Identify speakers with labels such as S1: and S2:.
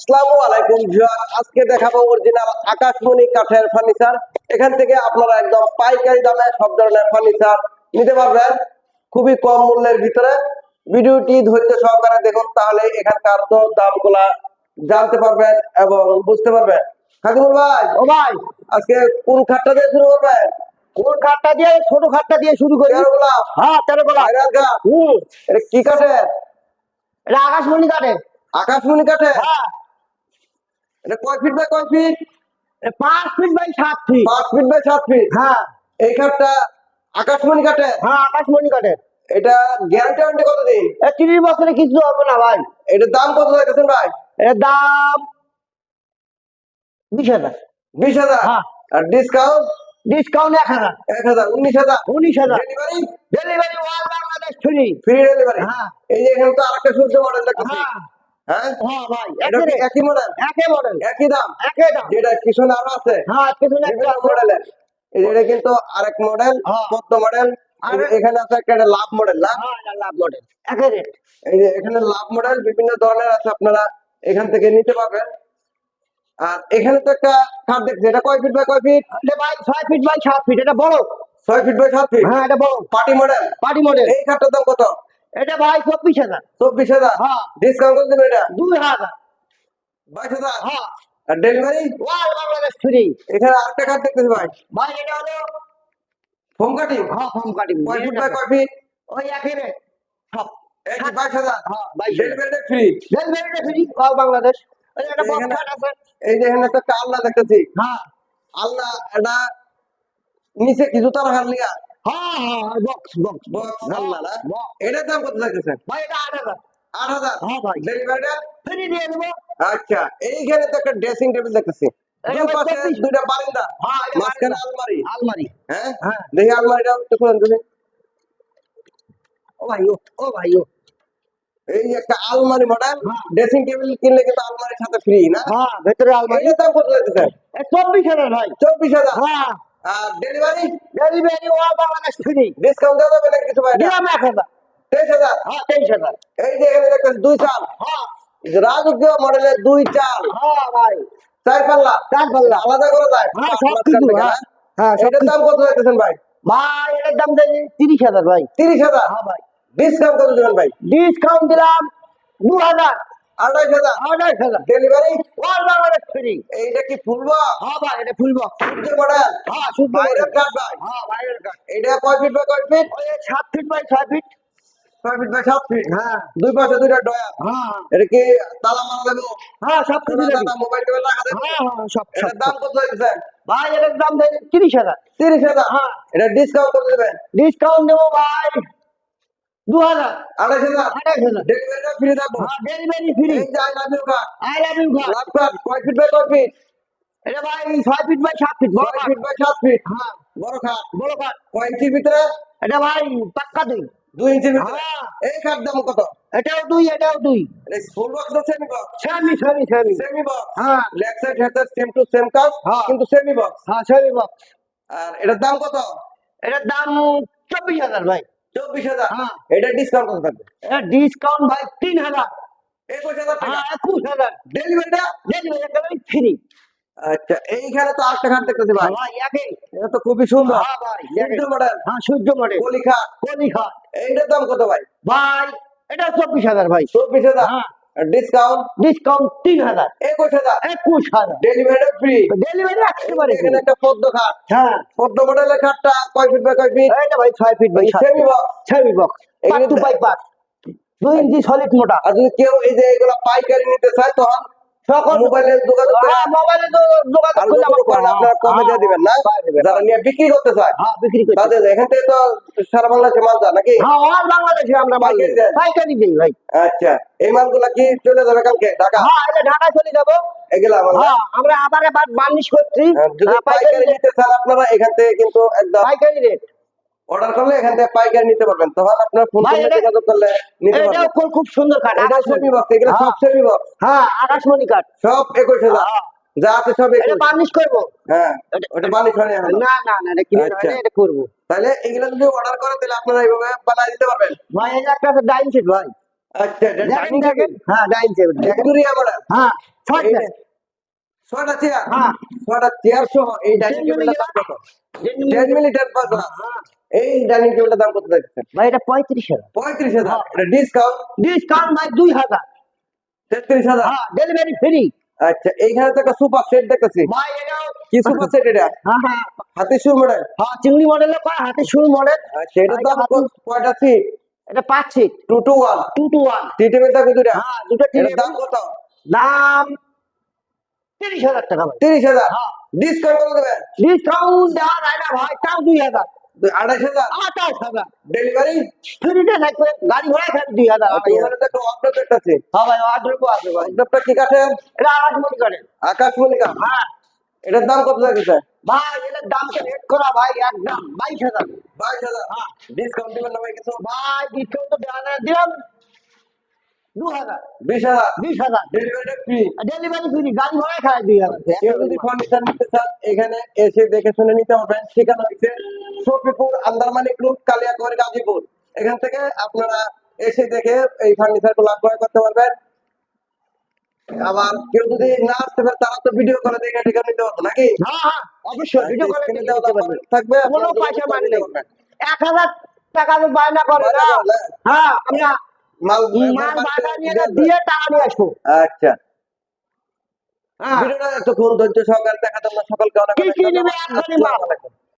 S1: আসসালামু আলাইকুম ভিউয়ার আজকে দেখাবো অরিজিনাল আকাশমণি কাঠের ফার্নিচার এখান থেকে আপনারা একদম পাইকারি দামে সব ধরনের ফার্নিচার নিতে পারবেন। খুবই কম মূল্যের ভিতরে। ভিডিওটি ধৈর্য সহকারে দেখুন তাহলে এখানকার তো দামগুলা জানতে পারবেন এবং বুঝতে পারবেন। হাকিমুল ভাই
S2: ও ভাই।
S1: আজকে কোন খাটটা দিয়ে শুরু করবেন?
S2: কোন খাটটা দিয়ে? ছোট খাটটা দিয়ে শুরু করি। হ্যাঁ তেরো হুম।
S1: এটা কি কাঠের?
S2: এটা আকাশমণি কাটে
S1: আকাশমণি কাঠের?
S2: হ্যাঁ।
S1: এটা কয় ফিট বাই কয় ফিট
S2: পাঁচ ফিট বাই সাত ফিট
S1: পাঁচ ফিট বাই সাত ফিট
S2: হ্যাঁ।
S1: এই খাটটা আকাশমণি কাঠের
S2: হ্যাঁ আকাশমণি কাটে
S1: এটা গ্যারান্টি ওয়ারেন্টি কতদিন?
S2: এ তিরিশ বছরে কিছু হবে না ভাই।
S1: এটার দাম কত চাইতেছেন ভাই?
S2: এর দাম বিশ হাজার।
S1: বিশ হাজার?
S2: হ্যাঁ।
S1: আর ডিসকাউন্ট
S2: ডিসকাউন্ট এক হাজার।
S1: এক হাজার উনিশ হাজার?
S2: উনিশ হাজার।
S1: Delivery
S2: delivery all Bangladesh free
S1: free delivery
S2: হ্যাঁ।
S1: এই যে এখানে তো আরেকটা সূর্য মডেল দেখতেছি।
S2: হ্যাঁ? ভাই
S1: এটা কি
S2: একে
S1: একই মডেল
S2: একে মডেল
S1: একই দাম?
S2: একে দাম।
S1: যেটা পিছনে আরও আছে?
S2: পেছনে একটা
S1: বিভিন্ন মডেলের এই যে এটা কিন্তু আরেক মডেল। পদ্ম মডেল
S2: আর-
S1: এখানে আছে একটা লাভ মডেল লাভ?
S2: হ্যাঁ লাভ মডেল একে রেট
S1: এখানে লাভ মডেল বিভিন্ন ধরনের আছে আপনারা এখান থেকে নিতে পারবেন। আর এখানে তো একটা খাট দেখছি এটা কয় ফিট বাই কয় ফিট
S2: ভাই ছয় ফিট বাই সাত ফিট এটা বড়।
S1: ছয় ফিট বাই সাত ফিট
S2: হ্যাঁ এটা বড়।
S1: পার্টি মডেল
S2: পার্টি মডেল
S1: এই খাটটার দাম কত?
S2: এটা ভাই চব্বিশ হাজার।
S1: চব্বিশ হাজার?
S2: হ্যাঁ।
S1: ডিসকাউন্ট করে এটা?
S2: দুই হাজার।
S1: বাইশ হাজার?
S2: হ্যাঁ।
S1: আর ডেলিভারি
S2: ওয়াল বাংলাদেশ ফ্রি
S1: এখানে আরেকটা খাট দেখতেছি ভাই।
S2: ভাই এটা হলো
S1: ফোম কাটিং?
S2: হ্যাঁ ফর্ম কাটিং।
S1: কয় ফিট বাই কয় ফিট?
S2: ওই একই সব।
S1: বাইশ হাজার।
S2: হ্যাঁ বাইশ
S1: ডেলিভারি ফ্রি
S2: ডেলিভারিটা ফ্রি ওয়াল বাংলাদেশ। এই একটা বক্স কাট আছে।
S1: এই যে এখানে একটা আলনা দেখতেছি।
S2: হ্যাঁ।
S1: আলনা এটা নিচে কি জুতা হার লিগা
S2: হ্যাঁ হ্যাঁ বক্স বক্স
S1: বক্স আলনা এটার দাম কত লাগতেছে?
S2: ভাই এটা আট হাজার।
S1: আট হাজার?
S2: হ্যাঁ ভাই।
S1: ডেলিভারিটা
S2: ফ্রি দিয়ে দেবো।
S1: আচ্ছা এইখানে তো একটা ড্রেসিং টেবিল দেখতেছি।
S2: এটা
S1: দুই পাশে
S2: চব্বিশ।
S1: দুইটা বারান্দা।
S2: হ্যাঁ
S1: মাঝখানে আলমারি।
S2: আলমারি।
S1: হ্যাঁ? দেখি আলমারিটা একটু খুলেন তুমি
S2: ও ভাই ও ভাই ও।
S1: এই একটা আলমারি মডেল। ড্রেসিং টেবিল কিনলে কিন্তু আলমারির সাথে ফ্রি না?
S2: হ্যাঁ ভেতরে আলমারি।
S1: দাম কত
S2: চব্বিশ হাজার ভাই।
S1: চব্বিশ হাজার?
S2: হ্যাঁ।
S1: আর delivery?
S2: Delivery all Bangladesh free.
S1: Discount দেওয়া যাবে না কিছু ভাই
S2: দিলাম এক হাজার।
S1: তেইশ হাজার?
S2: হ্যাঁ তেইশ হাজার।
S1: এই যে এখানে দেখতেছি দুই চাল।
S2: হ্যাঁ।
S1: রাজকীয় মডেলের দুই চাল।
S2: হ্যাঁ ভাই।
S1: চার পাল্লা।
S2: চার পাল্লা।
S1: আলাদা করে যায়
S2: হ্যাঁ
S1: পাঁচ
S2: সব কিছু
S1: এটার দাম কত ভাই?
S2: ভাই এটার দাম দেয় তিরিশ হাজার ভাই।
S1: তিরিশ হাজার?
S2: হ্যাঁ ভাই।
S1: ডিসকাউন্ট কত দেবেন ভাই?
S2: ডিসকাউন্ট দিলাম দু হাজার।
S1: হাজার।
S2: হাজার।
S1: Delivery
S2: all Bangladesh free.
S1: এইটা কি ফুলবা
S2: হ্যাঁ ভাই এটা ফুল বক্স
S1: সূর্য
S2: হ্যাঁ শুদ্ধ
S1: বাইরের কাঠ ভাই।
S2: হ্যাঁ বাইরের কাঠ
S1: এটা কয় ফিট বাই কয় ফিট
S2: ওই ফিট বাই ফিট
S1: ছয় ফিট বাই সাত ফিট
S2: হ্যাঁ।
S1: দুই পাশে দুইটা
S2: হ্যাঁ।
S1: এটা কি তালা মারা দেবো?
S2: হ্যাঁ সব কিছু
S1: মোবাইল টোবাইল রাখা দেবো?
S2: হ্যাঁ হ্যাঁ সব
S1: এটার দাম কত
S2: ভাই এটার দাম দেয় তিরিশ হাজার।
S1: তিরিশ হাজার?
S2: হ্যাঁ।
S1: এটা ডিসকাউন্ট দেবেন?
S2: ডিসকাউন্ট দেবো ভাই। দু হাজার।
S1: হাজার।
S2: হাজার
S1: ডেলিভারিটা ফ্রি থাকব
S2: হ্যাঁ ডেলিভারি ফ্রি।
S1: এই যে I love you card.
S2: I love you ঘর
S1: লাভ কার্ড কয় ফিট বাই কয় ফিট?
S2: এটা ভাই ছয় ফিট বাই সাত ফিট বড়
S1: ফিট বাই সাত ফিট।
S2: হ্যাঁ।
S1: বড় খাট
S2: বড় কাঠ
S1: কয় ইঞ্চির ভিতরে?
S2: এটা ভাই পাক্কা দুই।
S1: দুই ইঞ্চির ভিতরে?
S2: হ্যাঁ।
S1: এই খাট দাম কত?
S2: এটাও দুই এটাও দুই।
S1: ফুল বক্স না semi box
S2: semi semi semi
S1: semi box
S2: হ্যাঁ।
S1: Leg side head same to same কাজ। কিন্তু সেমি বক্স
S2: হ্যাঁ সেমি বক্স
S1: আর এটার দাম কত?
S2: এটার দাম চব্বিশ হাজার ভাই।
S1: চব্বিশ হাজার।
S2: হ্যাঁ।
S1: এটা ডিসকাউন্ট কত থাকবে?
S2: ডিসকাউন্ট ভাই তিন হাজার।
S1: একুশ হাজার টাকা।
S2: হ্যাঁ একুশ হাজার।
S1: ডেলিভারিটা
S2: ডেলিভারি ফ্রি
S1: আচ্ছা এইখানে তো আটটা দেখতেছি ভাই। এটা তো খুবই সুন্দর।
S2: হ্যাঁ
S1: সূর্য মডেল
S2: হ্যাঁ সূর্য মডেল কলিখা কলিখা
S1: এইটার দাম কত ভাই?
S2: ভাই এটা চব্বিশ হাজার ভাই।
S1: চব্বিশ হাজার।
S2: হ্যাঁ।
S1: ডিসকাউন্ট
S2: ডিসকাউন্ট তিন হাজার।
S1: একুশ হাজার।
S2: একুশ হাজার।
S1: ডেলিভারি ফ্রি
S2: ডেলিভারি একেবারে
S1: এখানে একটা পদ্ম খাট।
S2: হ্যাঁ।
S1: পদ্ম মডেলের খাটটা কয় ফিট বাই কয় ফিট
S2: ভাই ছয় feet
S1: semi box
S2: semi box by দুই ইঞ্চি সলিড মোটা।
S1: আর যদি কেউ এই যে এগুলো পাইকারি নিতে চায় তখন যোগাযোগ
S2: হ্যাঁ যোগাযোগ
S1: আপনারা কমে দিয়ে দিবেন না?
S2: হ্যাঁ,
S1: যারা নিয়ে বিক্রি করতে চায়।
S2: হ্যাঁ বিক্রি করি
S1: তাদের এখান থেকে তো সারা বাংলাদেশে মাল যায় নাকি?
S2: হ্যাঁ আর বাংলাদেশে আমরা মাল
S1: পাইকারি
S2: দিই।
S1: দেন?
S2: পাইকারি দিই ভাই।
S1: আচ্ছা এই মালগুলা কি চলে যাবে কালকে ঢাকা?
S2: হ্যাঁ এটা ঢাকা চলে যাব।
S1: এগুলা
S2: হ্যাঁ আমরা আবার বার্নিশ করছি
S1: যদি পাইকারি
S2: পাইকারি
S1: নিতে চান আপনারা এখান থেকে কিন্তু একদম
S2: পাইকারি রেট।
S1: অর্ডার করলে এখান থেকে পাইকারি নিতে পারবেন। তখন আপনার ফোন
S2: এটা-
S1: যোগাযোগ করলে নিতে পারবেন।
S2: খুব- খুব সুন্দর কাঠ
S1: এটা। সেমি বক্স এগুলো সব
S2: হ্যাঁ,
S1: সেমি বক্স
S2: হ্যাঁ আকাশমণি কাঠ
S1: সব একুশ হাজার।
S2: হ্যাঁ।
S1: যা আছে সব
S2: এটা বার্নিশ করব?
S1: হ্যাঁ ওটা বালি ছড়ে
S2: না না না এটা কিনে
S1: আচ্ছা।
S2: এটা করব।
S1: তাহলে এগুলো যদি অর্ডার করেন তাহলে আপনারা এইভাবে বানাই দিতে পারবেন।
S2: ভাই এটা একটা ডাইন সেট ভাই।
S1: আচ্ছা এটা ডাইনিং
S2: দেখেন। হ্যাঁ ডাইনিং টেবিল
S1: ভিক্টোরিয়া মডেল
S2: হ্যাঁ ছয়টা।
S1: ছয়টা চেয়ার
S2: হ্যাঁ।
S1: ছয়টা চেয়ার সহ এই ডাইনিং টেবিলটার দাম কত? টেন মিলি টেন পাঁচ এই ডাইনিং টেবিলটার দাম কত দেখছেন
S2: ভাই এটা পঁয়ত্রিশ হাজার।
S1: পঁয়ত্রিশ হাজার? এটা ডিসকাউন্ট
S2: ডিসকাউন্ট ভাই দুই হাজার।
S1: তেত্রিশ হাজার?
S2: হ্যাঁ ডেলিভারি ফ্রি
S1: আচ্ছা এইখানে তো একটা সুপার সেট দেখতেছি।
S2: ভাই
S1: কি সুপার সেট এটা?
S2: হ্যাঁ হ্যাঁ।
S1: হাতি শু মডেল
S2: হ্যাঁ চিংড়ি মডেলে কয়? হাতে শুরু মডেল
S1: আচ্ছা এটার দাম কত- কয়টা সিট
S2: এটা পাচ্ছি
S1: two two one
S2: two two one
S1: tea table থাকবে দুটা
S2: হ্যাঁ দুটো টিভি
S1: দাম কত?
S2: দাম তিরিশ হাজার টাকা ভাই।
S1: তিরিশ হাজার?
S2: হ্যাঁ।
S1: ডিসকাউন্ট কত দেবেন?
S2: ডিসকাউন্ট দেওয়া যায় না ভাই তাও দুই হাজার।
S1: আড়াইশ হাজার।
S2: আঠাশ হাজার।
S1: ডেলিভারি
S2: ফ্রিতে থাকবে গাড়ি ভাড়া দুই হাজার।
S1: তো একটা অর্ডার দেখতেছি
S2: হ্যাঁ ভাই অর্ডার আছে ভাই।
S1: অর্ডারটা কি কাঠের
S2: এটা আকাশ মনে আকাশ
S1: আকাশমণি
S2: হ্যাঁ।
S1: এটার দাম কত লাগছে
S2: ভাই এটার দামটা রেট করা ভাই একদম বাইশ হাজার।
S1: বাইশ হাজার। ডিসকাউন্ট দিবেন না ভাই কিছু?
S2: ভাই ডিসকাউন্ট তো দেওয়া দিলাম। দু হাজার।
S1: বিশ হাজার।
S2: বিশ হাজার
S1: ডেলিভারি ফ্রি
S2: ডেলিভারি ফ্রি গাড়ি ভাড়া খায় দুই হাজার।
S1: কেউ যদি ফার্নিচার নিতে চান এখানে এসে দেখে শুনে নিতে পারবেন। ঠিকানা হচ্ছে শফিপুর আন্দারমানিক রোড কালিয়াকৈর গাজীপুর। এখান থেকে আপনারা এসে দেখে এই ফার্নিচারগুলো ক্রয় করতে পারবেন। আবার কেউ যদি না আসতে পারে তারা তো ভিডিও করে দেখে ঠিকানা নিতে পারবে নাকি?
S2: হ্যাঁ হ্যাঁ অবশ্যই ভিডিও কলে
S1: থাকবে
S2: কোনো পয়সা মানে। এক হাজার টাকা তো বায়না করে
S1: বায়না করে না?
S2: হ্যাঁ আমরা
S1: মাল
S2: মাল বায়না নিয়ে দিয়ে টাকা নিয়ে আসব।
S1: আচ্ছা।
S2: সকাল
S1: ভিডিওটা এতক্ষণ ধৈর্য সহকারে দেখার জন্য সকলকে অনেক অনেক ধন্যবাদ।